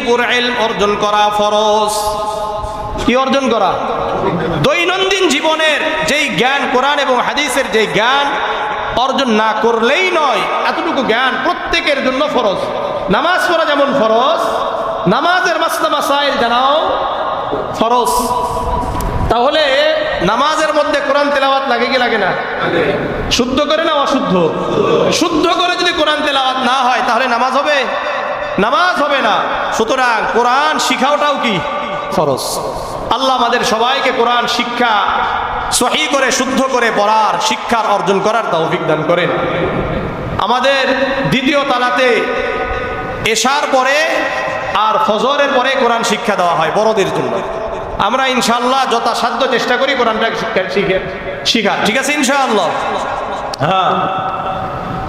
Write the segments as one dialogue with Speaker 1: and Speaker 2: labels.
Speaker 1: উপর এলম অর্জন করা ফরজ। কি অর্জন করা? দৈনন্দিন জীবনের যেই জ্ঞান কোরআন এবং হাদিসের যে জ্ঞান অর্জন না করলেই নয়, এতটুকু জ্ঞান প্রত্যেকের জন্য ফরজ। নামাজ পড়া যেমন ফরজ, নামাজের মাসলা মাসাইল জানাও ফরজ। তাহলে নামাজের মধ্যে কোরআন তেলাওয়াত লাগে কি লাগে না? শুদ্ধ করে না অশুদ্ধ? শুদ্ধ করে যদি কোরআন তেলাওয়াত না হয়, তাহলে নামাজ হবে? নামাজ হবে না। সুতরাং কোরআন শিখাওটাও কি? ফরজ। আল্লাহ আমাদের সবাইকে কোরআন শিক্ষা সহি করে, শুদ্ধ করে পড়ার, শিক্ষার অর্জন করার তৌফিক দান করেন। আমাদের দ্বিতীয় তালাতে এশার পরে আর ফজরের পরে কোরআন শিক্ষা দেওয়া হয় বড়দের জন্য। আমরা ইনশাল্লাহ যথাসাধ্য চেষ্টা করি কোরআনটা শিক্ষা শিখে শিখার। ঠিক আছে ইনশাআল্লাহ? হ্যাঁ।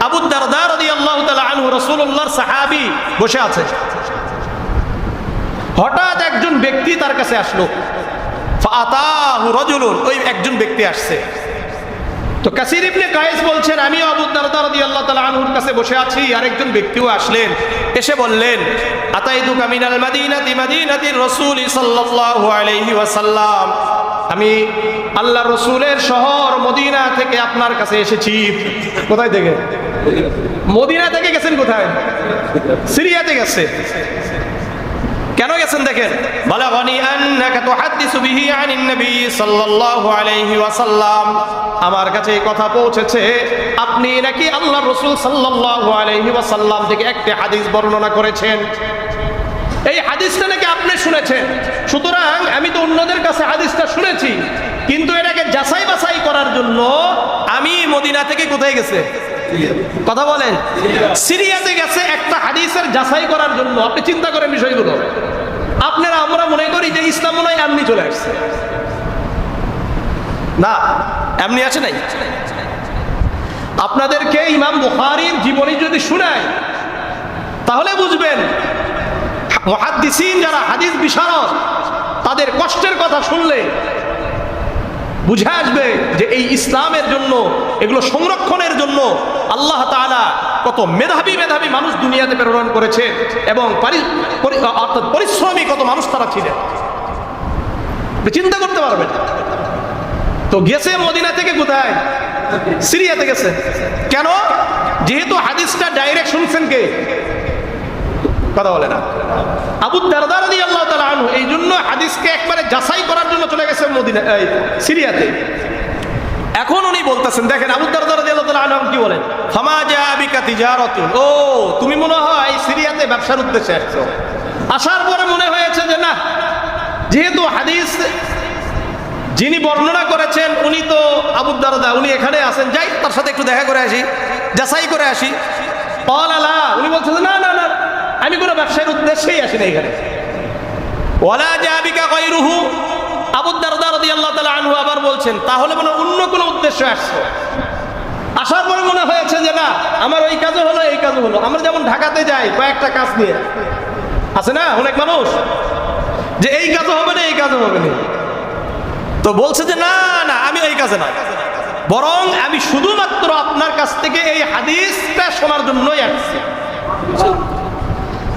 Speaker 1: আবু দারদা রাদিয়াল্লাহু তাআলা আনহু রাসূলুল্লাহর সাহাবী বসে আছে। হঠাৎ একজন ব্যক্তি তার কাছে আসলো। ওই একজন ব্যক্তি আসছে। তো কাসির ইবনে কায়েস বলছেন, আমিও আবু দারদা রাদিয়াল্লাহু তাআলা আনহুর কাছে বসে আছি, আরেকজন ব্যক্তিও আসলেন। এসে বললেন আতাইতু কামিনাল মাদিনাতি মাদিনাতির রাসূল সাল্লাল্লাহু আলাইহি ওয়াসাল্লাম। আমি আল্লাহ রসুলের শহর মদিনা থেকে আপনার কাছে এসেছি। কোথায় থেকে? মদিনা থেকে গেছেন কোথায়? সিরিয়াতে গেছে। কেন গেছেন দেখেন? বালাগানি আন্নাকা তুহাদ্দিসু বিহি আনিন নবী সাল্লাল্লাহু আলাইহি ওয়াসাল্লাম। আমার কাছে এই কথা পৌঁছেছে আপনি নাকি আল্লাহর রাসূল সাল্লাল্লাহু আলাইহি ওয়াসাল্লাম থেকে একটি হাদিস বর্ণনা করেছেন? এই হাদিসটা নাকি আপনি শুনেছেন? সুতরাং আমি তো অন্যদের কাছে হাদিসটা শুনেছি কিন্তু এটাকে যাচাই বাছাই করার জন্য আমি মদিনা থেকে কোথায় গেছে? কথা বলেন। সিরিয়াতে গেছে একটা হাদিসের যাচাই করার জন্য। আপনি চিন্তা করেন বিষয়গুলো। আপনারা, আমরা মনে করি যে ইসলাম মনে হয় এমনি চলে আসছে। না, এমনি আছে নাই। আপনাদেরকে ইমাম বুখারির জীবনী যদি শুনায়, তাহলে বুঝবেন যারা হাদিস বিশারদ, তাদের কষ্টের কথা শুনলে বুঝে আসবে যে এই ইসলামের জন্য, এগুলো সংরক্ষণের জন্য আল্লাহ তাআলা কত মেধাবী মেধাবী মানুষ দুনিয়াতে প্রেরণ করেছে এবং অর্থাৎ পরিশ্রমী কত মানুষ তারা ছিলেন। চিন্তা করতে পারবেন তো গেছে মদিনা থেকে কোথায়? সিরিয়াতে গেছে। কেন? যেহেতু হাদিসটা ডাইরেক্ট শুনছেন কে? কথা বলে না। আবু দারদার রাদি আল্লাহ তালা আনহু এই জন্য হাদিসকে একবারে যাচাই করার জন্য চলে গেছে মদিনা এই, সিরিয়াতে। এখন উনি বলতেছেন দেখেন আবু দারদার রাদি আল্লাহ তালা আনহু কি বলেন? ফামা জাবিকা তিজারাতুন। ও তুমি মনে হয় সিরিয়াতে ব্যবসার উদ্দেশ্যে আসছো। আসার পরে মনে হয়েছে যে না যেহেতু হাদিস যিনি বর্ণনা করেছেন উনি তো আবু দারদা উনি এখানে আছেন। যাই তার সাথে একটু দেখা করে আসি যাচাই করে আসি। পল আলা উনি বলছেন না না না। আমি কোনো ব্যবসায়ের উদ্দেশ্যেই আসি না এখানে আনহু আবার বলছেন, তাহলে অন্য উদ্দেশ্য আসছো? মনে হয়েছে যে, না, আমার ওই কাজও হলো, এই কাজও হলো। যেমন ঢাকাতে যাই, কয়েকটা কাজ নিয়ে। আছে না, অনেক মানুষ? যে, এই কাজও হবে না, এই কাজও হবে না। তো বলছে যে, না না, আমি এই কাজে না। বরং আমি শুধুমাত্র আপনার কাছ থেকে এই হাদিসটা শোনার জন্যই আসছি।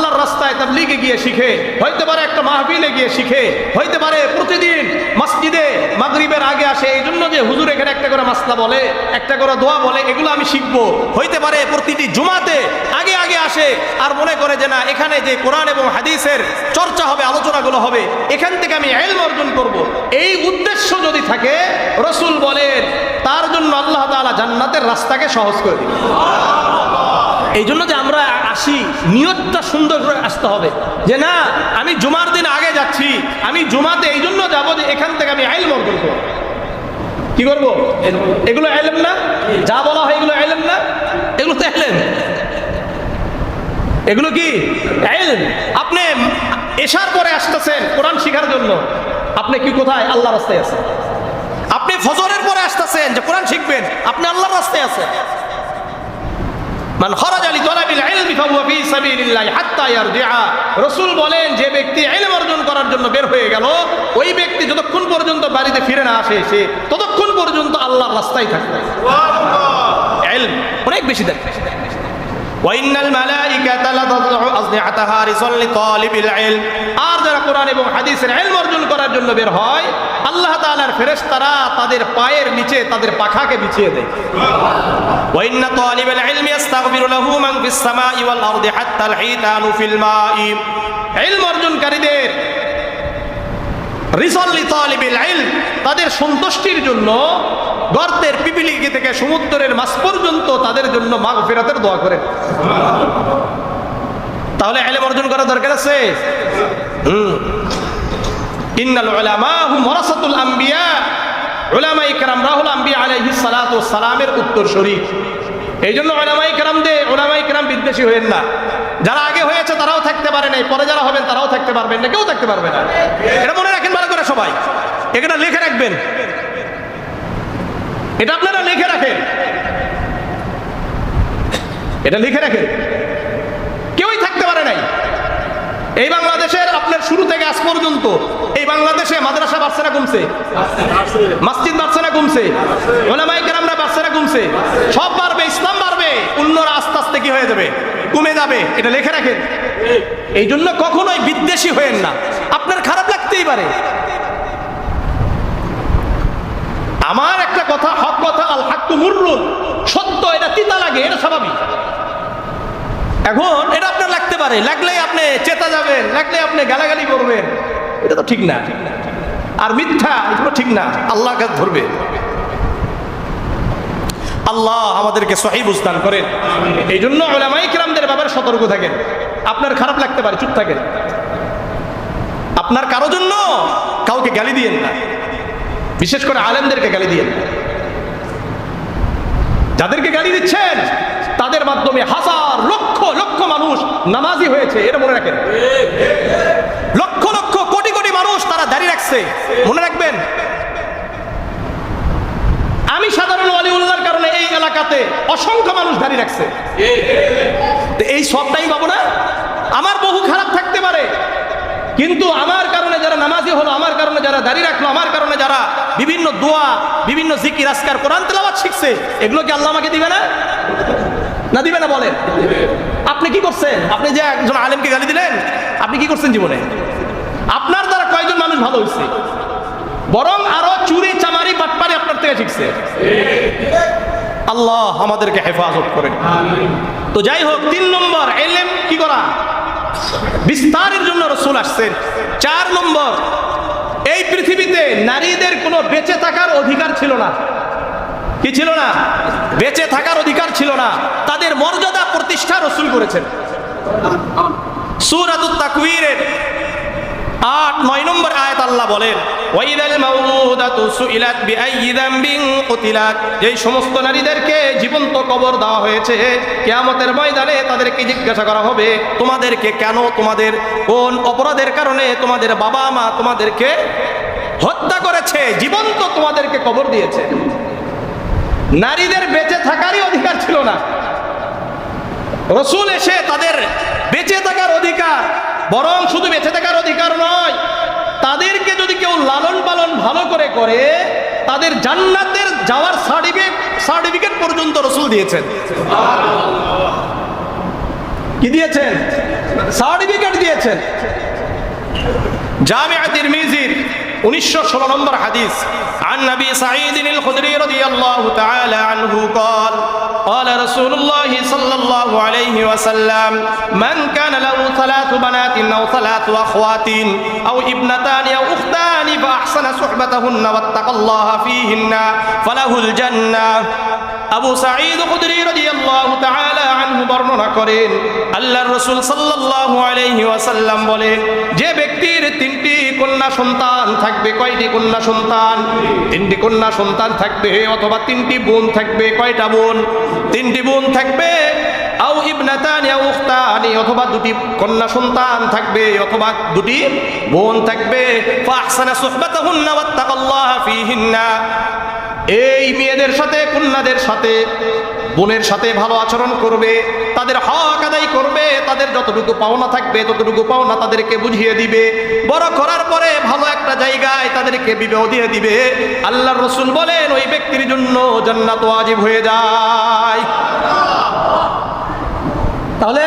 Speaker 1: আল্লাহর রাস্তায় তাবলিগে গিয়ে শিখে, হইতে পারে একটা মাহবিলে গিয়ে শিখে, হইতে পারে প্রতিদিন মসজিদে মাগরিবের আগে আসে এই জন্য যে হুজুর এখানে একটা করে মাসলা বলে, একটা করে দোয়া বলে, এগুলো আমি শিখব হইতে পারে প্রতিটি জুমাতে আগে আগে আসে, আর মনে করে যে না, এখানে যে কোরআন এবং হাদিসের চর্চা হবে, আলোচনাগুলো হবে, এখান থেকে আমি এলম অর্জন করব। এই উদ্দেশ্য যদি থাকে, রসুল বলেন, তার জন্য আল্লাহ তাআলা জান্নাতের রাস্তাকে সহজ করে দিবে এই জন্য যে আমরা আসি, নিয়তটা সুন্দর করে আসতে হবে। যে না, আমি জুমার দিন আগে যাচ্ছি, আমি জুমাতে এই জন্য যাব যে এখান থেকে আমি আইল অর্জন করব। কি করব? এগুলো আইলেম না? যা বলা হয় এগুলো আইলেম না? এগুলো তো আইলেম এগুলো কি? আপনি এশার পরে আসতেছেন কোরআন শিখার জন্য। আপনি কি কোথায়? আল্লাহ রাস্তায় আছেন। আপনি ফজরের পরে আসতেছেন যে কোরআন শিখবেন। আপনি আল্লাহর রাস্তায় আছেন। মান খরাজ আলী তলাবিল ইলমি ফাহুয়া ফি সাবিলিল্লাহ হাত্তা ইয়ারজিআ। রাসূল বলেন যে ব্যক্তি ইলম অর্জন করার জন্য বের হয়ে গেল ওই ব্যক্তি যতক্ষণ পর্যন্ত বাড়িতে ফিরে না আসে সে ততক্ষণ পর্যন্ত আল্লাহর রাস্তায় থাকবে। ইলম অনেক বেশি দেয় ওয়াইনাল মালাইকাতা আর যারা কোরআন এবং হাদিসের ইলম অর্জন করার জন্য বের হয় আল্লাহ তাআলার ফেরেশতারা তাদের পায়ের নিচে তাদের পাখাকে বিছিয়ে দেয়। ওয়াইন্না তালিবাল ইলম ইস্তাগফিরু লাহু মান ফিস সামাই ওয়াল আরদি হাত্তা আল হিতানু ফিল মাই। ইলম অর্জনকারীদের রিসাল লিতালিবিল ইলম তাদের সন্তুষ্টির জন্য গর্তের পিপিলিকি থেকে সমুদ্রের মাছ পর্যন্ত তাদের জন্য মাঘ ফেরাতের দোয়া করে। তাহলে এলেম অর্জন করা দরকার আছে? হুম। আম্বিয়া। রাহুল সালামের এই জন্য ওলামাই বিদ্বেষী হয়েন না। যারা আগে হয়েছে তারাও থাকতে পারে নাই, পরে যারা হবেন তারাও থাকতে পারবেন না, কেউ থাকতে পারবে না। এটা মনে রাখেন ভালো করে সবাই। এখানে লিখে রাখবেন। এটা আপনারা লিখে রাখেন। এটা লিখে রাখেন। কেউই থাকতে পারে নাই। এই বাংলাদেশের আপনার শুরু থেকে আজ পর্যন্ত এই বাংলাদেশে মাদ্রাসা না কমছে মসজিদ না কমছে ওলামাই না কমছে সব বাড়বে, ইসলাম বাড়বে, অন্যরা আস্তে আস্তে কি হয়ে যাবে? কমে যাবে। এটা লিখে রাখেন। এই জন্য কখনোই বিদ্বেষী হয়েন না। আপনার খারাপ লাগতেই পারে। আমার একটা কথা হক কথা আল হাক্কু সত্য, এটা তিতা লাগে, এটা স্বাভাবিক। এখন এটা আপনার লাগতে পারে। আপনি চেতা যাবেন লাগলে আপনি গালাগালি করবেন। এটা তো ঠিক না। আর মিথ্যা ঠিক না। আল্লাহ ধরবে। আল্লাহ আমাদেরকে সহি বুঝদান করেন। এই জন্য ওলামাই কিরামদের ব্যাপারে সতর্ক থাকেন। আপনার খারাপ লাগতে পারে, চুপ থাকেন। আপনার কারও জন্য কাউকে গালি দিয়েন না। বিশেষ করে আলেমদেরকে গালি দিয়েন না। যাদেরকে গালি দিচ্ছেন, তাদের মাধ্যমে হাজার লক্ষ লক্ষ মানুষ নামাজি হয়েছে, এটা মনে রাখেন। লক্ষ লক্ষ, কোটি কোটি মানুষ তারা দাঁড়িয়ে রাখছে। মনে রাখবেন? আমি সাধারণ অলিউল্লাহর কারণে এই এলাকাতে অসংখ্য মানুষ দাঁড়িয়ে রাখছে। এই সবটাই পাবো না? আমার বহু খারাপ থাকতে পারে। কিন্তু আমার কারণে যারা নামাজি হলো, আমার কারণে যারা দাঁড়িয়ে রাখল, আমার কারণে যারা বিভিন্ন দোয়া, বিভিন্ন জিকির, আজকার, কোরআন তেলাওয়াত শিখছে, এগুলো কি আল্লাহ আমাকে দিবে না? না দিবে না বলেন আপনি কি করছেন? আপনি যে একজন আলেমকে গালি দিলেন, আপনি কি করছেন জীবনে? আপনার দ্বারা কয়েকজন মানুষ ভালো হয়েছে? বরং আরও চুরি, চামারি, বাটপারি আপনার থেকে শিখছে। আল্লাহ আমাদেরকে হেফাজত করেন। তো যাই হোক, তিন নম্বর, এলেম কি করা? বিস্তারের জন্য রসুল আসছেন। চার নম্বর, এই পৃথিবীতে নারীদের কোনো বেঁচে থাকার অধিকার ছিল না। কি ছিল না? বেঁচে থাকার অধিকার ছিল না। তাদের মর্যাদা প্রতিষ্ঠা রসুল করেছেন। সুরাত তাকবীরের আট, নয় নম্বর আয়াত আল্লাহ বলেন যেই সমস্ত নারীদেরকে জীবন্ত কবর দেওয়া হয়েছে, কিয়ামতের ময়দানে তাদেরকে জিজ্ঞাসা করা হবে, তোমাদেরকে কেন তোমাদের কোন অপরাধের কারণে তোমাদের বাবা মা তোমাদেরকে হত্যা করেছে, জীবন্ত তোমাদেরকে কবর দিয়েছে? নারীদের বেঁচে থাকারই অধিকার ছিল না। রসুল এসে তাদের বেঁচে থাকার অধিকার বরং শুধু বেঁচে থাকার অধিকার নয় তাদেরকে যদি কেউ লালন পালন ভালো করে করে তাদের জান্নাতের যাওয়ার সার্টিফিকেট সার্টিফিকেট পর্যন্ত রসুল দিয়েছেন কি দিয়েছেন সার্টিফিকেট দিয়েছেন জামিয়া তিরমিজির উনিশশো ষোলো নম্বর হাদিস عن نبي سعيد الخدري رضي الله تعالى عنه قال قال رسول الله صلى الله عليه وسلم من كان له ثلاث بنات أو ثلاث أخوات أو ابنتان أو أختان فأحسن صحبتهن واتقى الله فيهن فله الجنة আবু সাঈদ খুদরি রাদিয়াল্লাহু তাআলা আনহু বর্ণনা করেন আল্লাহর রাসূল সাল্লাল্লাহু আলাইহি ওয়াসাল্লাম বলেন যে ব্যক্তির তিনটি কন্যা সন্তান থাকবে কয়টি কন্যা সন্তান তিনটি কন্যা সন্তান থাকবে অথবা তিনটি বোন থাকবে কয়টা বোন তিনটি বোন থাকবে, আও ইবনাতানি, আও উখতানি অথবা দুটি কন্যা সন্তান থাকবে, অথবা দুটি বোন থাকবে। ফাহসানা সুহবাতাহুন্না ওয়াত্তাকাল্লাহ ফীহিন্না। এই মেয়েদের সাথে, কন্যাদের সাথে বোনের সাথে ভালো আচরণ করবে, তাদের হক আদায় করবে, তাদের যতটুকু পাওনা থাকবে, ততটুকু পাওনা তাদেরকে বুঝিয়ে দিবে। বড় করার পরে ভালো একটা জায়গায় তাদেরকে বিবাহ দিয়ে দিবে। আল্লাহ রসুল বলেন, ওই ব্যক্তির জন্য জান্নাত ওয়াজিব হয়ে যায়। তাহলে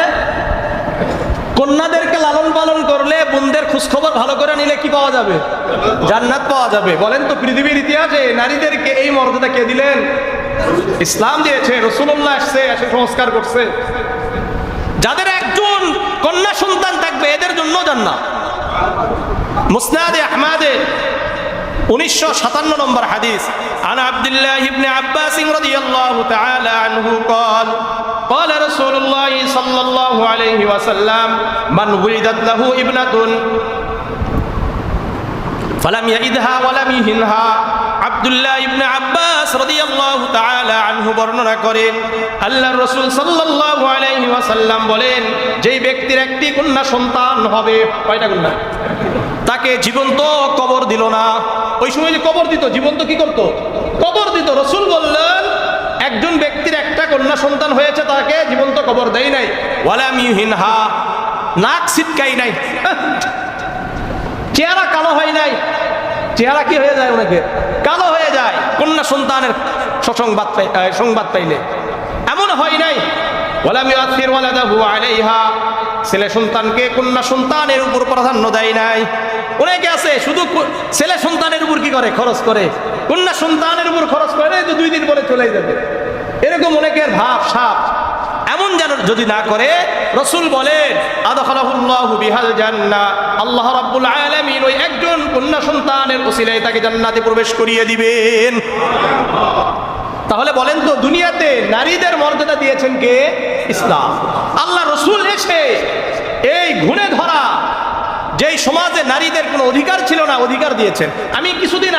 Speaker 1: কন্যাদেরকে লালন পালন করলে বোনদের খোঁজখবর ভালো করে নিলে কি পাওয়া যাবে? জান্নাত পাওয়া যাবে। বলেন তো, পৃথিবীর ইতিহাসে নারীদেরকে এই মর্যাদা কে দিলেন? ইসলাম দিয়েছে রসুল্লাহ আসছে এসে সংস্কার করছে যাদের একজন কন্যা সন্তান থাকবে এদের জন্য জান্নাত মুসনাদে আহমাদে উনিশশো সাতান্ন নম্বর হাদিস عن عبد الله بن عباس رضي الله تعالى عنه قال قال رسول الله صلى الله عليه وسلم من ولدت له ابنة ফালাম ইয়াইদহা করেন আল্লাহর রাসূল সাল্লাল্লাহু আলাইহি ওয়াসাল্লাম বলেন, যেই ব্যক্তির একটি কন্যা সন্তান হবে, কয়টা কন্যা? তাকে জীবন্ত কবর দিল না। ওই সময় যে কবর দিত, জীবন্ত কি করত? কবর দিত। রসুল বললেন, একজন ব্যক্তির একটা কন্যা সন্তান হয়েছে, তাকে জীবন্ত কবর দেয় নাই। ওয়ালাম নাক সিটকাই নাই। হ্যাঁ। চেহারা কালো চেহারা কি হয়ে যায় ওনাকে? কালো হয়ে যায়। কন্যা সন্তানের সসংবাদ সংবাদ পাইলে। এমন হয় নাই। ছেলে সন্তানকে কন্যা সন্তানের উপর প্রাধান্য দেয় নাই। অনেকে আছে, শুধু ছেলে সন্তানের উপর কি করে? খরচ করে। কন্যা সন্তানের উপর খরচ করে দুই দিন পরে চলে যাবে। এরকম অনেকের ভাব সাপ যদি না করে, রসুল বলেন জান্নাহ আল্লাহ রাব্বুল আলামিন ওই একজন কন্যা সন্তানের ওসিলায় তাকে জান্নাতে প্রবেশ করিয়ে দিবেন। তাহলে বলেন তো, দুনিয়াতে নারীদের মর্যাদা দিয়েছেন কে? ইসলাম। আল্লাহ রসুল এসে এই ঘুরে ধরা, যেই সমাজে নারীদের কোনো অধিকার ছিল না, অধিকার দিয়েছেন। আমি কিছুদিন